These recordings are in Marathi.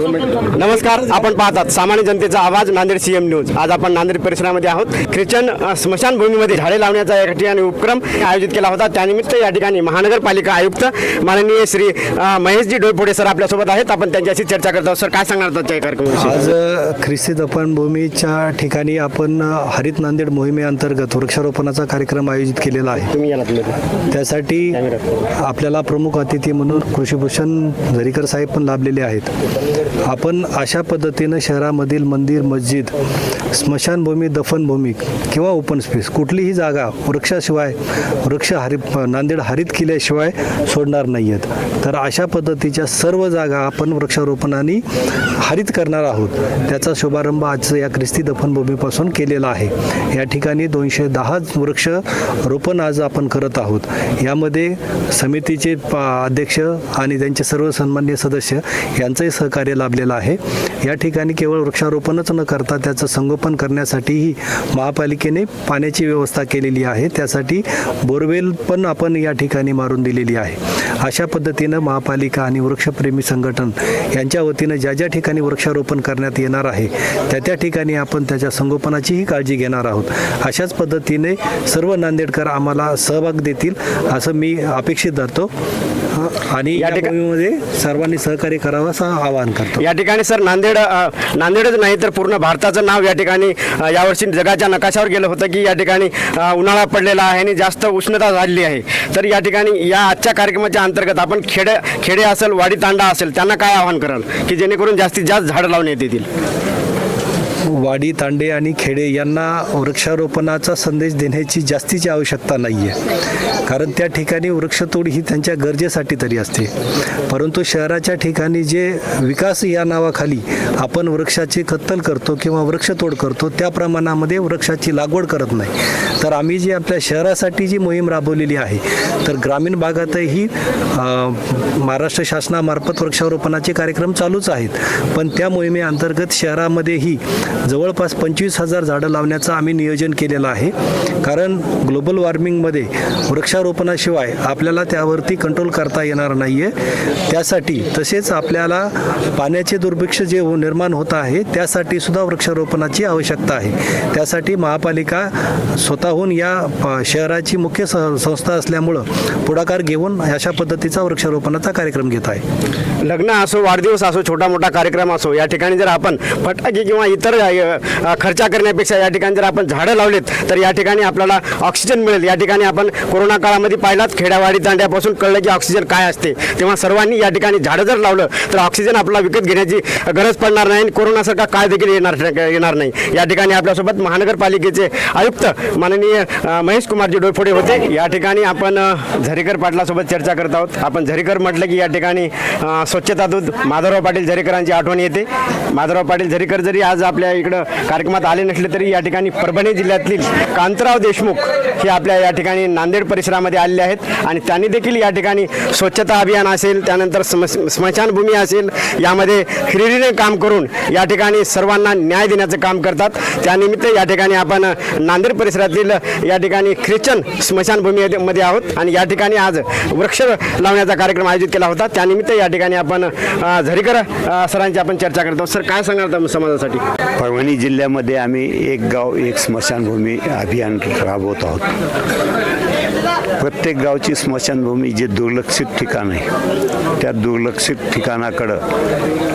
नमस्कार आपण पाहतात सामान्य जनतेचा आवाज नांदेड सीएम न्यूज आज आपण नांदेड परिसरामध्ये आहोत. ख्रिश्चन स्मशानभूमीमध्ये झाडे लावण्याचा या ठिकाणी उपक्रम आयोजित केला होता. त्यानिमित्त या ठिकाणी महानगरपालिका आयुक्त माननीय श्री महेशजी डोईफोडे सर आपल्यासोबत आहेत. आपण त्यांच्याशी चर्चा करत आहोत. सर काय सांगणार आहात या कार्यक्रमाविषयी? आज ख्रिस्ती दफनभूमीच्या ठिकाणी आपण हरित नांदेड मोहिमेअंतर्गत वृक्षारोपणाचा कार्यक्रम आयोजित केलेला आहे. त्यासाठी आपल्याला प्रमुख अतिथी म्हणून कृषीभूषण झरीकर साहेब पण लाभलेले आहेत. आपण अशा पद्धतीनं शहरामधील मंदिर मस्जिद स्मशानभूमी दफनभूमी किंवा ओपन स्पेस कुठलीही जागा वृक्षाशिवाय वृक्ष हरित नांदेड हरित केल्याशिवाय सोडणार नाही आहेत तर अशा पद्धतीच्या सर्व जागा आपण वृक्षारोपणाने हरित करणार आहोत. त्याचा शुभारंभ आज या ख्रिस्ती दफनभूमीपासून केलेला आहे. या ठिकाणी दोनशे दहा वृक्ष रोपण आज आपण करत आहोत. यामध्ये समितीचे अध्यक्ष आणि त्यांचे सर्व सन्मान्य सदस्य यांचंही सहकार्य लाभलेलं आहे. या ठिकाणी केवळ वृक्षारोपणच न करता त्याचं संगोपन करण्यासाठीही महापालिकेने पाण्याची व्यवस्था केलेली आहे. त्यासाठी बोरवेल पण आपण या ठिकाणी मारून दिलेली आहे. अशा पद्धतीनं महापालिका आणि वृक्षप्रेमी संघटन यांच्या वतीनं ज्या ज्या ठिकाणी वृक्षारोपण करण्यात येणार आहे त्या त्या ठिकाणी आपण त्याच्या संगोपनाचीही काळजी घेणार आहोत. अशाच पद्धतीने सर्व नांदेडकर आम्हाला सहभाग देतील असं मी अपेक्षित धरतो. आणि या या ठिका- मोहिमेमध्ये सर्वांनी सहकार्य करावं असं आवाहन करतो. या ठिकाणी सर नांदेड नांदेडच नाही तर पूर्ण भारताचं नाव या ठिकाणी यावर्षी जगाच्या नकाशावर गेलं होतं की या ठिकाणी उन्हाळा पडलेला आहे आणि जास्त उष्णता झालेली आहे. तर या ठिकाणी या आजच्या कार्यक्रमाच्या अंतर्गत आपण खेडे खेडे असेल वाडी तांडा असेल त्यांना काय आवाहन कराल? की जेणेकरून जास्तीत जास्त झाडं लावण्यात येतील. वाडी तांडे आणि खेडे यांना वृक्षारोपणाचा संदेश देण्याची जास्तीची आवश्यकता नाही आहे कारण त्या ठिकाणी वृक्षतोड ही त्यांच्या गरजेसाठी तरी असते. परंतु शहराच्या ठिकाणी जे विकास या नावाखाली आपण वृक्षाची कत्तल करतो किंवा वृक्षतोड करतो त्या प्रमाणामध्ये वृक्षाची लागवड करत नाही. तर आम्ही जी आपल्या शहरासाठी जी मोहीम राबवलेली आहे तर ग्रामीण भागातही महाराष्ट्र शासनामार्फत वृक्षारोपणाचे कार्यक्रम चालूच आहेत. पण त्या मोहिमेअंतर्गत शहरामध्येही जवळपास पंचवीस हजार झाडं लावण्याचं आम्ही नियोजन केलेलं आहे. कारण ग्लोबल वॉर्मिंगमध्ये वृक्षारोपणाशिवाय आपल्याला त्यावरती कंट्रोल करता येणार नाही आहे त्यासाठी तसेच आपल्याला पाण्याचे दुर्भिक्ष जे हो- निर्माण होत आहे त्यासाठी सुद्धा वृक्षारोपणाची आवश्यकता आहे. त्यासाठी महापालिका स्वतःहून या प- शहराची मुख्य स- संस्था असल्यामुळं पुढाकार घेऊन अशा पद्धतीचा वृक्षारोपणाचा कार्यक्रम घेत आहे. लग्न असो वाढदिवस असो छोटा मोठा कार्यक्रम असो या ठिकाणी जर आपण फटाके किंवा इतर खर्चा करण्यापेक्षा या ठिकाणी जर आपण झाडं लावलेत तर या ठिकाणी आपल्याला ऑक्सिजन मिळेल. या ठिकाणी आपण कोरोना काळामध्ये पाहिलात खेड्यावाडी तांड्यापासून कळलं की ऑक्सिजन काय असते. तेव्हा सर्वांनी या ठिकाणी झाडं जर लावलं तर ऑक्सिजन आपला विकत घेण्याची गरज पडणार नाही आणि कोरोनासारखा काळ देखील येणार येणार नाही. या ठिकाणी आपल्यासोबत महानगरपालिकेचे आयुक्त माननीय महेश कुमारजी डोयफोडे होते. या ठिकाणी आपण झरेकर पाटलासोबत चर्चा करत आहोत. आपण झरेकर म्हटलं की या ठिकाणी स्वच्छता दूत माधवराव पाटील झरेकरांची आठवण येते. माधवराव पाटील झरेकर जरी आज आपल्या इकडं कार्यक्रमात आले नसले तरी या ठिकाणी परभणी जिल्ह्यातील कांतराव देशमुख हे आपल्या या ठिकाणी नांदेड परिसरामध्ये आलेले आहेत. आणि त्यांनी देखील या ठिकाणी स्वच्छता अभियान असेल त्यानंतर स्म स्मशानभूमी असेल यामध्ये हिरिरीने काम करून या ठिकाणी सर्वांना न्याय देण्याचं काम करतात. त्यानिमित्त या ठिकाणी आपण नांदेड परिसरातील या ठिकाणी ख्रिश्चन स्मशानभूमी मध्ये आहोत. आणि या ठिकाणी आज वृक्ष लावण्याचा कार्यक्रम आयोजित केला होता. त्यानिमित्त या ठिकाणी आपण झरीकर सरांची आपण चर्चा करतो सर काय सांगणार समाजासाठी? परभणी जिल्ह्यामध्ये आम्ही एक गाव एक स्मशानभूमी अभियान राबवत आहोत. प्रत्येक गावची स्मशानभूमी जे दुर्लक्षित ठिकाण आहे त्या दुर्लक्षित ठिकाणाकडं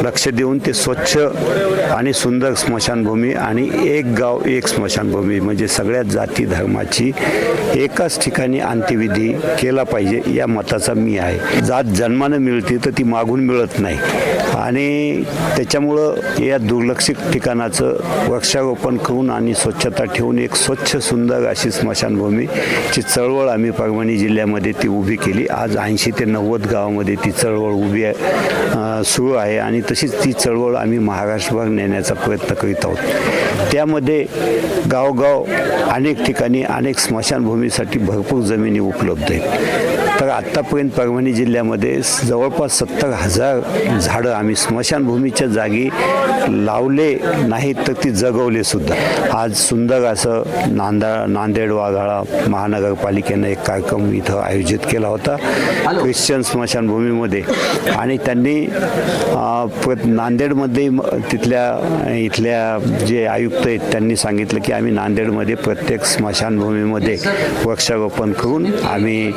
लक्ष देऊन ते स्वच्छ आणि सुंदर स्मशानभूमी आणि एक गाव एक स्मशानभूमी म्हणजे सगळ्या जाती धर्माची एकाच ठिकाणी अंत्यविधी केला पाहिजे या मताचा मी आहे. जात जन्मानं मिळते तर ती मागून मिळत नाही. आणि त्याच्यामुळं या दुर्लक्षित ठिकाणाचं वृक्षारोपण करून आणि स्वच्छता ठेवून एक स्वच्छ सुंदर अशी स्मशानभूमीची चळवळ आम्ही परभणी जिल्ह्यामध्ये ती उभी केली. आज ऐंशी ते नव्वद गावामध्ये ती चळवळ उभी आहे सुरू आहे आणि तशीच ती चळवळ आम्ही महाराष्ट्रभर नेण्याचा प्रयत्न करीत आहोत. त्यामध्ये गावगाव अनेक ठिकाणी अनेक स्मशानभूमीसाठी भरपूर जमिनी उपलब्ध आहेत. तर आत्तापर्यंत परभणी जिल्ह्यामध्ये जवळपास सत्तर हजार झाडं आम्ही स्मशानभूमीच्या जागी लावले नाहीत तर ती जगवले सुद्धा. आज सुंदर असं नांदा नांदेड वाघाळा महानगरपालिकेनं एक कार्यक्रम इथं आयोजित केला होता ख्रिश्चन स्मशानभूमीमध्ये. आणि त्यांनी प्र- नांदेडमध्ये तिथल्या इथल्या जे आयुक्त आहेत त्यांनी सांगितलं की आम्ही नांदेडमध्ये प्रत्येक स्मशानभूमीमध्ये वृक्षारोपण करून आम्ही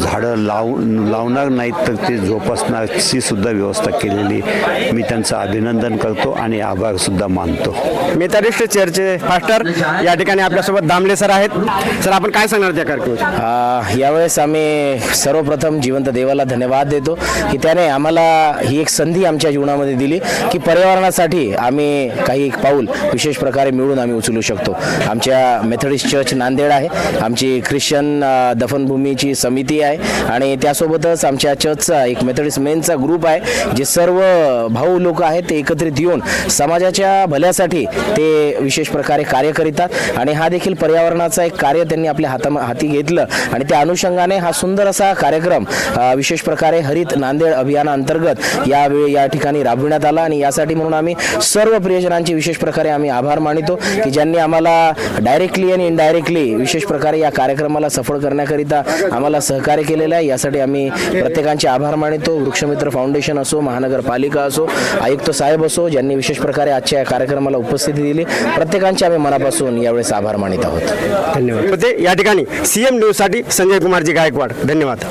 झाडं लावू लावणार नाहीत तर ते जोपासण्याची सुद्धा व्यवस्था केलेली मी त्यांचं अभिनंदन करतो आणि आभार सुद्धा मानतो. मेथडिस्ट चर्चचे फास्टर या ठिकाणी आपल्यासोबत दामले सर आहेत. सर आपण काय सांगणार त्या कार्यक्रमात आ, यावेळेस आम्ही सर्वप्रथम जिवंत देवाला धन्यवाद देतो की त्याने आम्हाला ही एक संधी आमच्या जीवनामध्ये दिली की पर्यावरणासाठी आम्ही काही एक पाऊल विशेष प्रकारे मिळून आम्ही उचलू शकतो. आमच्या मेथडिस्ट चर्च नांदेड आहे. आमची ख्रिश्चन दफनभूमीची समिती आहे आणि त्यासोबतच आमच्या चर्चचा एक मेथडिस्ट मेनचा ग्रुप आहे जे सर्व भाऊ लोक आहेत ते एकत्रित येऊन समाजाच्या भल्यासाठी ते विशेष प्रकारे कार्य करीतात. आणि हा देखील पर्यावरणाचा एक कार्य त्यांनी आपल्या हाता हाती घेतलं. आणि त्या अनुषंगाने हा सुंदर असा कार्यक्रम विशेष प्रकारे हरित नांदेड अभियानाअंतर्गत यावेळी या ठिकाणी राबविण्यात आला. आणि यासाठी म्हणून आम्ही सर्व प्रियजनांचे विशेष प्रकारे आम्ही आभार मानितो की ज्यांनी आम्हाला डायरेक्टली आणि इनडायरेक्टली विशेष प्रकारे या कार्यक्रमाला सफळ करण्याकरिता आम्हाला सहकार्य केलेलं आहे. यासाठी आम्ही प्रत्येकांचे आभार मानितो. वृक्षमित्र फाउंडेशन असो महानगरपालिका असो आयुक्त साहेब असो ज्यांनी विशेष प्रकारे आजच्या या कार्यक्रमाला उपस्थिती दिली प्रत्येकांचे आम्ही मनापासून यावेळेस आभार मानित आहोत. धन्यवाद. या ठिकाणी सीएम न्यूजसाठी संजय कुमारजी गायकवाड. धन्यवाद.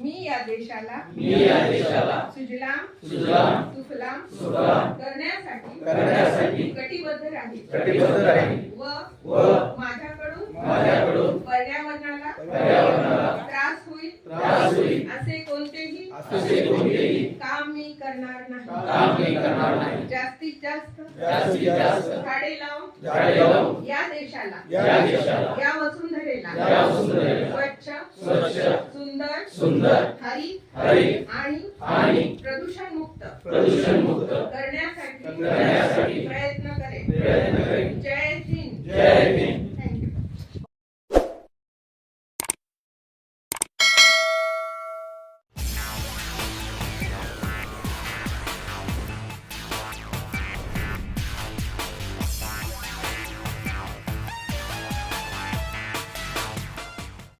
मी या देशाला मी या देशाला सुजलाम सुफलाम सुफलाम करण्यासाठी करण्यासाठी कटिबद्ध राहील. कटिबद्ध राहील व व माझ्याकडून माझ्याकडून पर्यावरणाला पर्यावरणाला त्रास होईल. त्रास होईल. असे कोणतेही असे कोणतेही काम मी करणार नाही. काम मी करणार नाही. जास्तीत जास्त जास्तीत जास्त झाडे लावून झाडे लावून या देशाला या देशाला या वसुंधरेला या वसुंधरेला. स्वच्छ स्वच्छ सुंदर सुंदर हरित हरित आणि आणि प्रदूषण मुक्त प्रदूषण मुक्त करण्यासाठी करण्यासाठी प्रयत्न करेन. प्रयत्न करेन. जय हिंद. जय हिंद.